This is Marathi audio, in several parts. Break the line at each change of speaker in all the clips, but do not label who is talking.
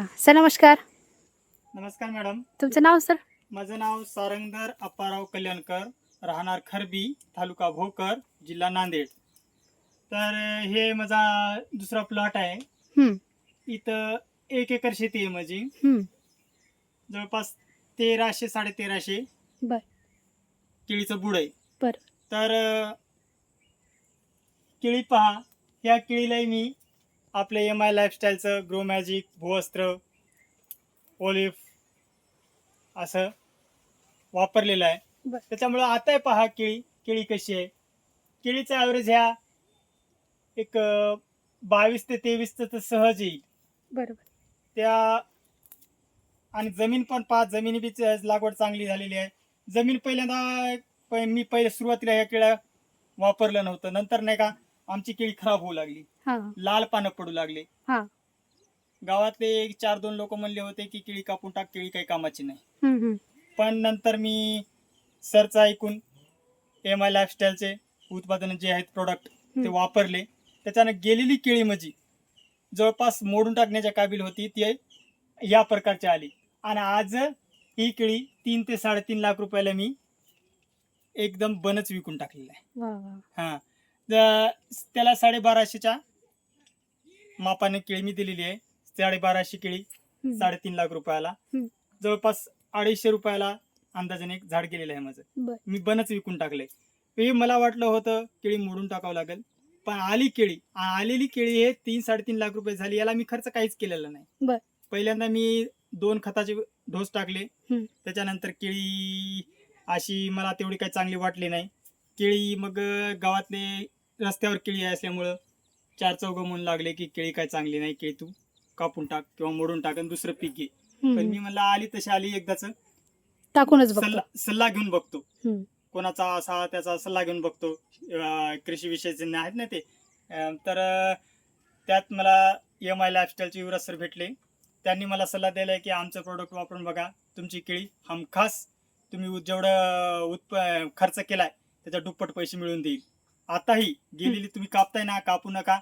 सर नमस्कार.
नमस्कार मॅडम.
तुमचं नाव सर?
माझं नाव सारंगधर अप्पाराव कल्याणकर राहणार खरबी तालुका भोकर जिल्हा नांदेड. तर हे माझा दुसरा प्लॉट आहे. इथं एक एकर शेती आहे माझी. जवळपास तेराशे साडेतेराशे
बर.
केळीचं बुड आहे.
बर.
तर केळी पहा. या केळीलाही मी आपल्या एम आय लाईफस्टाईलचं ग्रो मॅजिक भूवस्त्र ओलिफ असं वापरलेलं आहे. त्याच्यामुळं आता पहा केळी केळी कशी आहे? केळीचा ॲव्हरेज ह्या एक बावीस ते तेवीस तर सहज येईल.
बरोबर.
त्या आणि जमीन पण पहा जमिनी बी लागवड चांगली झालेली आहे. जमीन पहिल्यांदा मी पहिले सुरुवातीला ह्या केळ्या वापरलं नव्हतं. नंतर नाही का आमची केळी खराब होऊ लागली.
हां.
लाल पानं पडू लागले.
हां.
गावातले एक चार दोन लोक म्हणले होते की केळी कापून टाक केळी काही कामाची नाही. पण नंतर मी सरचं ऐकून एम आय लाईफस्टाईलचे उत्पादन जे आहेत प्रोडक्ट ते. वापरले. त्याच्यानं गेलेली केळी माझी जवळपास मोडून टाकण्याच्या काबिल होती ती या प्रकारची आली. आणि आज ही केळी तीन ते साडेतीन लाख रुपयाला मी एकदम बनच विकून टाकलेलं आहे.
वा वा.
हां. त्याला साडेबाराशेच्या मापाने केळी मी दिलेली आहे. साडेबाराशे केळी साडेतीन लाख रुपयाला. जवळपास अडीचशे रुपयाला अंदाजाने एक झाड गेलेलं आहे माझं. मी बनच विकून टाकले हे मला वाटलं होतं केळी मोडून टाकावं लागेल. पण आली केळी आलेली केळी हे तीन साडेतीन लाख रुपये झाली याला मी खर्च काहीच केलेला नाही. पहिल्यांदा मी दोन खताचे डोस टाकले. त्याच्यानंतर केळी अशी मला तेवढी काही चांगली वाटली नाही. केळी मग गावातले रस्त्यावर केळी आहे असल्यामुळं चार चौघ म्हणून लागले की केळी काय चांगली नाही केळी तू कापून टाक किंवा मोडून टाक आणि दुसरं पीक घे. पण मी. म्हणलं आली तशी आली एकदाच.
टाकूनच
सल्ला सल्ला घेऊन बघतो. कोणाचा असा त्याचा सल्ला घेऊन बघतो. कृषी विषयाचे आहेत ना ते. तर त्यात मला एम आय लाईफस्टाईलचे युवराज सर भेटले. त्यांनी मला सल्ला दिला की आमचं प्रोडक्ट वापरून बघा. तुमची केळी हमखास तुम्ही जेवढं उत्प खर्च केलाय त्याच्या दुप्पट पैसे मिळून देईल. आताही गेलेली तुम्ही कापताय ना कापू नका.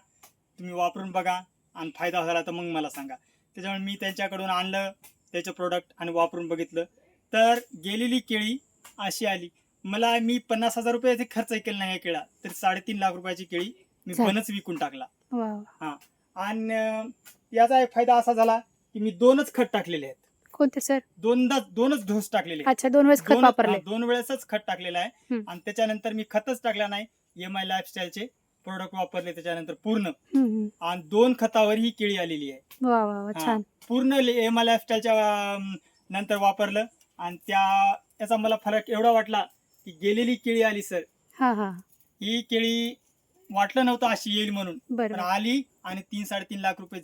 तुम्ही वापरून बघा आणि फायदा झाला तर मग मला सांगा. त्याच्यामुळे मी त्यांच्याकडून आणलं त्याचं प्रोडक्ट आणि वापरून बघितलं. तर गेलेली केळी अशी आली. मला मी पन्नास हजार रुपयाचे खर्च केला नाही या केळा तर साडेतीन लाख रुपयाची केळी मी. बनच विकून टाकला. हा. आणि याचा एक फायदा असा झाला की मी दोनच खत टाकलेले आहेत.
कोणते सर?
दोनदा दोनच डोस टाकलेले.
अच्छा दोन वेळेस खत वापरले.
दोन वेळेसच खत टाकलेलं आहे. आणि त्याच्यानंतर मी खतच टाकला नाही. एम आय लाईफस्टाईलचे प्रोडक्ट वापरले त्याच्यानंतर पूर्ण. आणि दोन खतावर ही केळी आलेली आहे.
वा वा वा
हा.
छान.
पूर्ण एम आय लाईफस्टाईलच्या अं, नंतर वापरलं. आणि त्या याचा मला फरक एवढा वाटला की गेलेली केळी आली सर.
हा हा.
ही केळी वाटलं नव्हतं अशी येईल म्हणून. पण
बरोबर
आली आणि तीन साडेतीन लाख रुपये